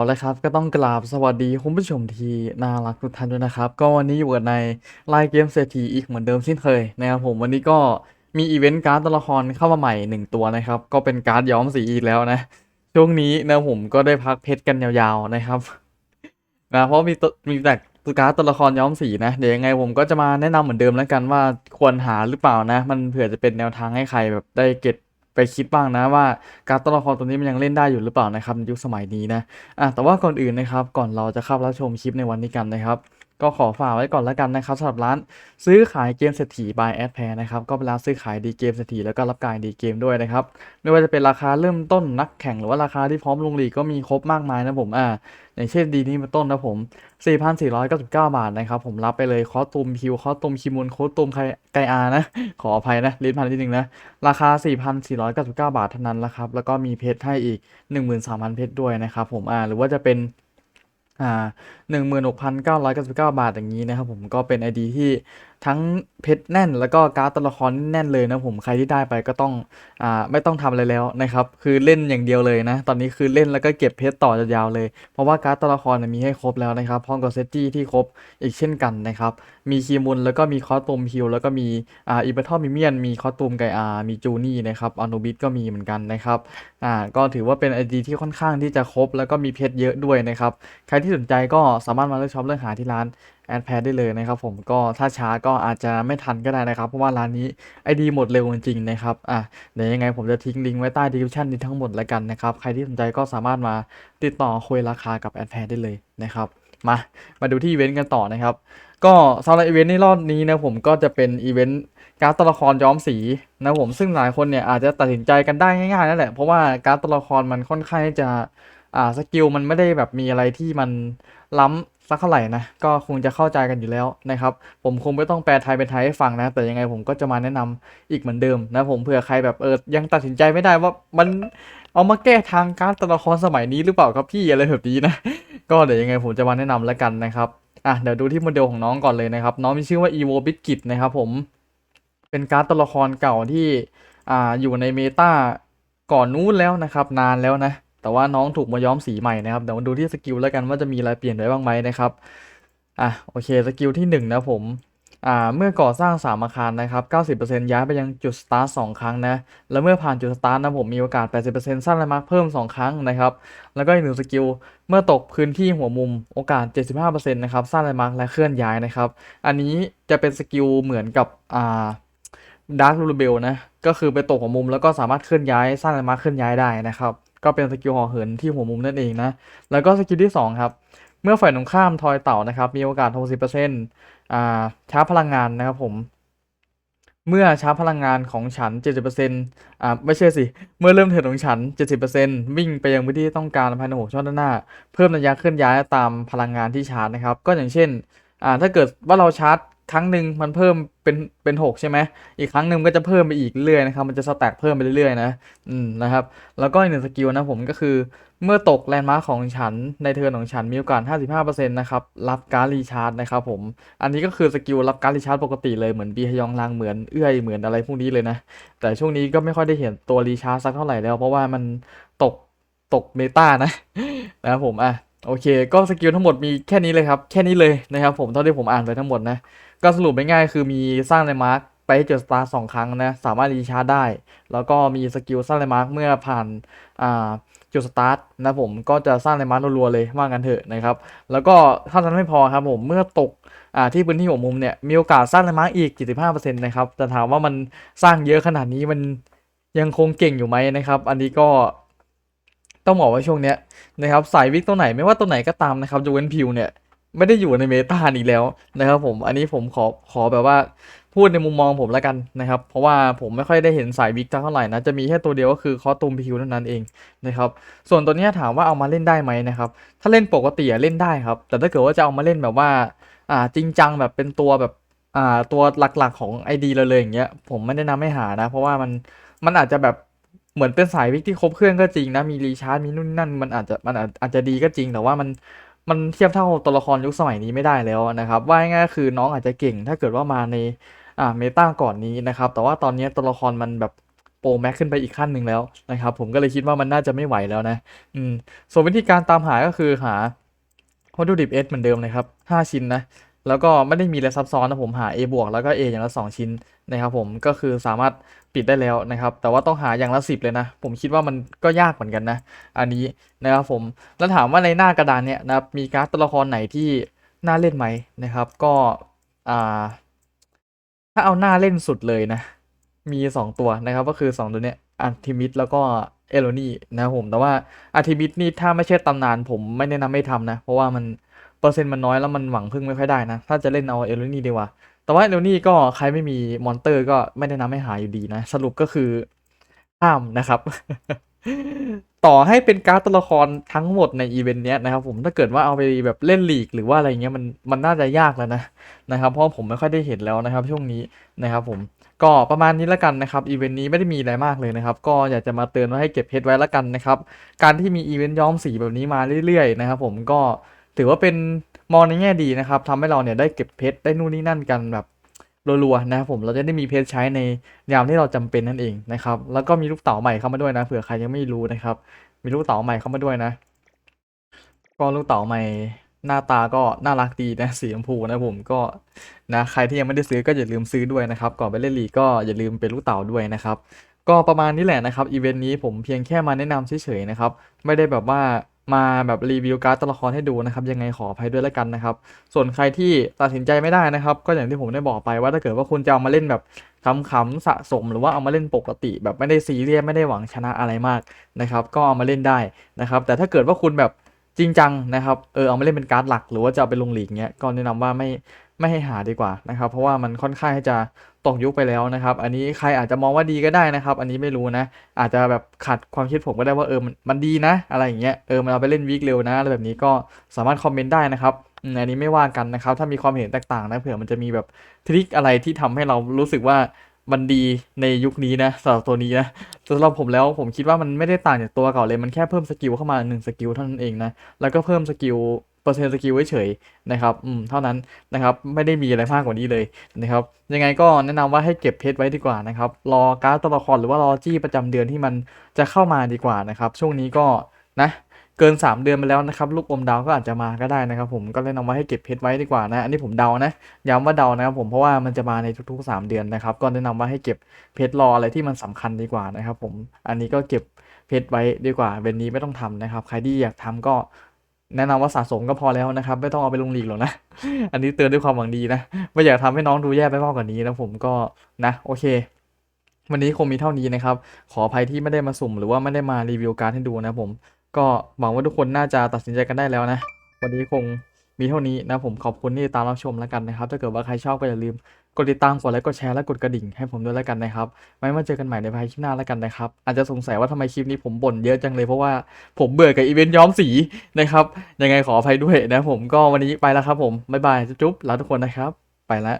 เอาละครับก็ต้องกราบสวัสดีคุณผู้ชมที่น่ารักทุกท่านด้วยนะครับ ก็วันนี้อยู่กับในไลน์เกมเศรษฐีอีกเหมือนเดิมเช่นเคยนะครับผมวันนี้ก็มีอีเวนต์การ์ดตัวละครเข้ามาใหม่หนึ่งตัวนะครับ ก็เป็นการ์ดย้อมสีอีกแล้วนะ ช่วงนี้นะผมก็ได้พักเพชรกันยาวๆนะครับนะเพราะมีตัวมีแต่ตัวการ์ดตัวละครย้อมสีนะเดี๋ยวยังไงผมก็จะมาแนะนำเหมือนเดิมแล้วกันว่าควรหาหรือเปล่านะ มันเผื่อจะเป็นแนวทางให้ใครแบบได้เก็ต ไปคิดบ้างนะว่าการตัวละครตัวนี้มันยังเล่นได้อยู่หรือเปล่านะครับในยุคสมัยนี้นะอะแต่ว่าก่อนอื่นนะครับก่อนเราจะเข้ารับชมคลิปในวันนี้กันนะครับ ก็ขอฝากไว้ก่อนแล้วกันนะครับสำหรับร้านซื้อขายเกมเศรษฐี by a d p a i r นะครับก็เป็นร้านซื้อขายดีเกมเศรษฐีแล้วก็รับการดีเกมด้วยนะครับไม่ว่าจะเป็นราคาเริ่มต้นนักแข่งหรือว่าราคาที่พร้อมลงลีกก็มีครบมากมายนะผมอ่าอย่างเช่นดีนี้เป็นต้นนะผม 4,499 บาทนะครับผมรับไปเลยคอสตูมคิวคอสตูมคิมูลโคสตูมไคไกอานะ ขออภัยนะลิ้นพันนิดนึงนะราคา 4,499 บาทเท่านั้นละครับแล้วก็มีเพชรให้อีก 13,000 เพชรด้วยนะครับผมอ่าหรือว่าจะเป็น อ่าหนึ่งหมื่นหกพันเก้าร้อยเก้าสิบเก้าบาทอย่างนี้นะครับผมก็เป็น ID ที่ ทั้งเพชรแน่น แล้วก็การ์ดตัวละครแน่นเลยนะผมใครที่ได้ไปก็ต้องอ่าไม่ต้องทำอะไรแล้วนะครับคือเล่นอย่างเดียวเลยนะ ตอนนี้คือเล่นแล้วก็เก็บเพชรต่อยาวๆเลย เพราะว่าการ์ดตัวละครมีให้ครบแล้วนะครับพร้อมกับเซตจี้ที่ครบอีกเช่นกันนะครับมีคีมุนแล้วก็มีคอสตูมฮิลแล้วก็มีอ่าอีเบทอมิเมียนมีคอสตูมไกอามีจูนี่นะครับอนุบิสก็มีเหมือนกันนะครับอ่าก็ถือว่าเป็น ID ที่ค่อนข้างที่จะครบ แล้วก็มีเพชรเยอะด้วยนะครับใครที่สนใจก็สามารถมาเลือกช็อปเลือกหาที่ร้าน แอดแพดได้เลยนะครับผมก็ถ้าช้าก็อาจจะไม่ทันก็ได้นะครับ เพราะว่าร้านนี้ไอดีหมดเร็วจริงๆนะครับอะเดี๋ยวยังไงผมจะทิ้งลิงก์ไว้ใต้ดีคริปชันนี้ทั้งหมดแล้วกันนะครับ ใครที่สนใจก็สามารถมาติดต่อคุยราคากับแอดแพดได้เลยนะครับมามาดูที่อีเวนต์กันต่อนะครับ ก็สำหรับอีเวนต์ในรอบนี้นะผมก็จะเป็นอีเวนต์การ์ดตัวละครย้อมสีนะผมซึ่งหลายคนเนี่ยอาจจะตัดสินใจกันได้ง่ายๆนั่นแหละเพราะว่าการ์ดตัวละครมันค่อนข้างจะอ่าสกิลมันไม่ได้แบบมีอะไรที่มันล้ำ สักเท่าไหร่นะก็คงจะเข้าใจกันอยู่แล้วนะครับ ผมคงไม่ต้องแปลไทยเป็นไทยให้ฟังนะ แต่ยังไงผมก็จะมาแนะนำอีกเหมือนเดิมนะผมเผื่อใครแบบเออยังตัดสินใจไม่ได้ว่ามันเอามาแก้ทางการ์ดตัวละครสมัยนี้หรือเปล่าครับพี่อะไรแบบนี้นะ ก็เดี๋ยวยังไงผมจะมาแนะนำแล้วกันนะครับอะเดี๋ยวดูที่โมเดลของน้องก่อนเลยนะครับ น้องมีชื่อว่า evo b i t k i t นะครับผมเป็นการ์ดตัวละครเก่าที่อ่าอยู่ในเมตาก่อนนู้นแล้วนะครับ นานแล้วนะ แต่ว่าน้องถูกมาย้อมสีใหม่นะครับเดี๋ยวมาดูที่สกิลแล้วกันว่าจะมีอะไรเปลี่ยนไปบ้างไหมนะครับอะโอเคสกิลที่หนึ่งนะผมอ่าเมื่อก่อสร้างสามอาคารนะครับ 90%ย้ายไปยังจุดสตาร์ทสองครั้งนะ แล้วเมื่อผ่านจุดสตาร์ทนะผมมีโอกาส 80%สร้างแลนด์มาร์คเพิ่ม 2 ครั้งนะครับ แล้วก็อีกหนึ่งสกิล เมื่อตกพื้นที่หัวมุมโอกาส 75%นะครับสร้างแลนด์มาร์คและเคลื่อนย้ายนะครับ อันนี้จะเป็นสกิลเหมือนกับอ่าดาร์คลูเบลนะ ก็คือไปตกหัวมุมแล้วก็สามารถเคลื่อนย้ายสร้างแลนด์มาร์คเคลื่อนย้ายได้นะครับ ก็เป็นสกิลห่อเหินที่หัวมุมนั่นเองนะ แล้วก็สกิลที่สองครับ เมื่อฝ่ายตรงข้ามทอยเต่านะครับ มีโอกาส 60%อ่าชาร์จพลังงานนะครับผม เมื่อชาร์จพลังงานของฉัน 70%อ่าไม่ใช่สิ เมื่อเริ่มเทิร์นของฉัน 70%วิ่งไปยังพื้นที่ที่ต้องการภายในหกช่องด้านหน้า เพิ่มระยะเคลื่อนย้ายตามพลังงานที่ชาร์จนะครับ ก็อย่างเช่นอ่าถ้าเกิดว่าเราชาร์จ ครั้งหนึ่งมันเพิ่มเป็นเป็นหกใช่ไหมอีกครั้งหนึ่งก็จะเพิ่มไปอีกเรื่อยๆนะครับ มันจะสแต็กเพิ่มไปเรื่อยๆนะอืมนะครับ แล้วก็อีกหนึ่งสกิลนะผมก็คือ เมื่อตกแลนด์มาร์คของฉันในเทิร์นของฉันมีโอกาส 55%นะครับรับการรีชาร์จนะครับผม อันนี้ก็คือสกิลรับการรีชาร์จปกติเลยเหมือนบีฮยองลางเหมือนเอื้อยเหมือนอะไรพวกนี้เลยนะ แต่ช่วงนี้ก็ไม่ค่อยได้เห็นตัวรีชาร์จสักเท่าไหร่แล้ว เพราะว่ามันตกตกเมตานะนะครับผมอะโอเค ก็สกิลทั้งหมดมีแค่นี้เลยครับ แค่นี้เลยนะครับผม เท่าที่ผมอ่านไปทั้งหมดนะ ก็สรุปง่ายๆคือมีสร้างแลมาร์คไปให้เจอสตาร์สองครั้งนะสามารถรีชาร์จได้ แล้วก็มีสกิลสร้างแลมาร์คเมื่อผ่านอ่าจุดสตาร์ทนะผมก็จะสร้างแลนด์มาร์ครัวๆเลยว่างั้นเถอะนะครับ แล้วก็ถ้านั้นไม่พอครับผมเมื่อตกอ่าที่พื้นที่หัวมุมเนี่ยมีโอกาสสร้างแลมาร์คอีก 75%นะครับแต่ถามว่ามันสร้างเยอะขนาดนี้มันยังคงเก่งอยู่ไหมนะครับ อันนี้ก็ต้องบอกว่าช่วงเนี้ยนะครับสายวิกตัวไหนไม่ว่าตัวไหนก็ตามนะครับยูเวนพิวเนี่ย ไม่ได้อยู่ในเมตาอีกแล้วนะครับผมอันนี้ผมขอขอแบบว่าพูดในมุมมองผมแล้วกันนะครับ เพราะว่าผมไม่ค่อยได้เห็นสายวิกเท่าไหร่นะจะมีแค่ตัวเดียวก็คือคอตูมพิวเท่านั้นเองนะครับส่วนตัวนี้ถามว่าเอามาเล่นได้ไหมนะครับถ้าเล่นปกติอะเล่นได้ครับ แต่ถ้าเกิดว่าจะเอามาเล่นแบบว่าอ่าจริงจังแบบเป็นตัวแบบอ่าตัวหลักๆของ ID เราเลยอย่างเงี้ยผมไม่แนะนำให้หานะ เพราะว่ามันมันอาจจะแบบเหมือนเป็นสายวิกที่ครบเครื่องก็จริงนะมีรีชาร์จมีนู่นนั่นมันอาจจะมันอาจจะดีก็จริงแต่ว่ามัน มันเทียบเท่าตัวละครยุคสมัยนี้ไม่ได้แล้วนะครับ ว่าง่ายๆคือน้องอาจจะเก่ง ถ้าเกิดว่ามาในอ่าเมตาก่อนนี้นะครับ แต่ว่าตอนนี้ตัวละครมันแบบโปรแม็กขึ้นไปอีกขั้นหนึ่งแล้วนะครับผมก็เลยคิดว่ามันน่าจะไม่ไหวแล้วนะอืมส่วนวิธีการตามหาก็คือหาวัตถุดิบ S เหมือนเดิมเลยครับ 5 ชิ้นนะ แล้วก็ไม่ได้มีอะไรซับซ้อนนะผมหา A บวกแล้วก็ A อย่างละ 2 ชิ้นนะครับผมก็คือสามารถปิดได้แล้วนะครับ แต่ว่าต้องหาอย่างละ 10 เลยนะ ผมคิดว่ามันก็ยากเหมือนกันนะ อันนี้นะครับผมแล้วถามว่าในหน้ากระดานเนี่ยนะครับมีการ์ดตัวละครไหนที่น่าเล่นไหมนะครับ ก็อ่าถ้าเอาหน้าเล่นสุดเลยนะ มี 2 ตัวนะครับ ก็คือ 2 ตัวเนี้ยอาร์ทิมิดแล้วก็เอโลนี่นะครับผมแต่ว่าอาร์ทิมิดนี่ถ้าไม่ใช่ตำนานผมไม่แนะนำไม่ทำนะ เพราะว่ามัน เปอร์เซ็นต์มันน้อยแล้วมันหวังพึ่งไม่ค่อยได้นะ ถ้าจะเล่นเอาเอลนี่ดีกว่า แต่ว่าเอลนี่ก็ใครไม่มีมอนเตอร์ก็ไม่แนะนำให้หาอยู่ดีนะ สรุปก็คือห้ามนะครับ ต่อให้เป็นการ์ดตัวละครทั้งหมดในอีเวนต์เนี้ยนะครับผมถ้าเกิดว่าเอาไปแบบเล่นลีกหรือว่าอะไรเงี้ยมันมันน่าจะยากแล้วนะนะครับเพราะผมไม่ค่อยได้เห็นแล้วนะครับช่วงนี้นะครับผมก็ประมาณนี้แล้วกันนะครับอีเวนต์นี้ไม่ได้มีอะไรมากเลยนะครับ ก็อยากจะมาเตือนว่าให้เก็บเพชรไว้แล้วกันนะครับ การที่มีอีเวนต์ย้อมสีแบบนี้มาเรื่อยๆนะครับผมก็ ถือว่าเป็นมองในแง่ดีนะครับทำให้เราเนี่ยได้เก็บเพชรได้นู่นนี่นั่นกันแบบรัวๆนะครับผมเราจะได้มีเพชรใช้ในยามที่เราจำเป็นนั่นเองนะครับ แล้วก็มีลูกเต๋าใหม่เข้ามาด้วยนะเผื่อใครยังไม่รู้นะครับ มีลูกเต๋าใหม่เข้ามาด้วยนะก็ลูกเต๋าใหม่หน้าตาก็น่ารักดีนะสีชมพูนะผมก็นะใครที่ยังไม่ได้ซื้อก็อย่าลืมซื้อด้วยนะครับก่อนไปเล่นลีกก็อย่าลืมเป็นลูกเต๋าด้วยนะครับ ก็ประมาณนี้แหละนะครับอีเวนต์นี้ผมเพียงแค่มาแนะนำเฉยๆนะครับ ไม่ได้แบบว่า มาแบบรีวิวการ์ดตัวละครให้ดูนะครับ ยังไงขออภัยด้วยแล้วกันนะครับ ส่วนใครที่ตัดสินใจไม่ได้นะครับ ก็อย่างที่ผมได้บอกไปว่าถ้าเกิดว่าคุณจะเอามาเล่นแบบขำๆสะสม หรือว่าเอามาเล่นปกติ แบบไม่ได้ซีเรียสไม่ได้หวังชนะอะไรมากนะครับ ก็เอามาเล่นได้นะครับ แต่ถ้าเกิดว่าคุณแบบจริงจังนะครับ เออเอามาเล่นเป็นการ์ดหลัก หรือว่าจะเอาไปลงลีกเงี้ยก็แนะนำว่าไม่ ไม่ให้หาดีกว่านะครับ เพราะว่ามันค่อนข้างที่จะตกยุคไปแล้วนะครับ อันนี้ใครอาจจะมองว่าดีก็ได้นะครับ อันนี้ไม่รู้นะ อาจจะแบบขัดความคิดผมก็ได้ว่าเออมันมันดีนะ อะไรอย่างเงี้ยเออมันเอาไปเล่นวีคเร็วนะอะไรแบบนี้ก็สามารถคอมเมนต์ได้นะครับอันนี้ไม่ว่ากันนะครับ ถ้ามีความเห็นแตกต่างนะเผื่อมันจะมีแบบทริคอะไรที่ทำให้เรารู้สึกว่ามันดีในยุคนี้นะสำหรับตัวนี้นะสำหรับผมแล้วผมคิดว่ามันไม่ได้ต่างจากตัวเก่าเลยมันแค่เพิ่มสกิลเข้ามาหนึ่งสกิลเท่านั้นเองนะแล้วก็เพิ่มสกิล เปอร์เซ็นต์สกิลเฉยๆนะครับอืมเท่านั้นนะครับไม่ได้มีอะไรมากกว่านี้เลยนะครับยังไงก็แนะนำว่าให้เก็บเพชรไว้ดีกว่านะครับรอการ์ดตัวละครหรือว่ารอจี้ประจำเดือนที่มันจะเข้ามาดีกว่านะครับช่วงนี้ก็นะเกิน 3 เดือนไปแล้วนะครับลูกอมดาวก็อาจจะมาก็ได้นะครับ ผมก็แนะนำว่าให้เก็บเพชรไว้ดีกว่านะอันนี้ผมเดานะย้ำว่าเดานะครับผมเพราะว่ามันจะมาในทุกๆ 3 เดือนนะครับ ก็แนะนำว่าให้เก็บเพชรรออะไรที่มันสำคัญดีกว่านะครับ ผมอันนี้ก็เก็บเพชรไว้ดีกว่าเวนนี้ไม่ต้องทำนะครับ ใครที่อยากทำก็ แนะนำว่าสะสมก็พอแล้วนะครับ ไม่ต้องเอาไปลงลีกหรอกนะ อันนี้เตือนด้วยความหวังดีนะ ไม่อยากทำให้น้องดูแย่ไปมากกว่านี้นะผมก็นะโอเค วันนี้คงมีเท่านี้นะครับ ขออภัยที่ไม่ได้มาสุ่ม หรือว่าไม่ได้มารีวิวการให้ดูนะผม ก็หวังว่าทุกคนน่าจะตัดสินใจกันได้แล้วนะ วันนี้คงมีเท่านี้นะผมขอบคุณที่ตามรับชมแล้วกันนะครับ ถ้าเกิดว่าใครชอบก็อย่าลืม กดติดตามกดไลค์กดแชร์และกดกระดิ่งให้ผมด้วยแล้วกันนะครับ ไว้มาเจอกันใหม่ในภายคลิปหน้าแล้วกันนะครับ อาจจะสงสัยว่าทำไมคลิปนี้ผมบ่นเยอะจังเลยเพราะว่าผมเบื่อกับอีเวนต์ย้อมสีนะครับ ยังไงขออภัยด้วยนะผมก็วันนี้ไปแล้วครับผมบ๊ายบายจุ๊บลาทุกคนนะครับ ไปแล้ว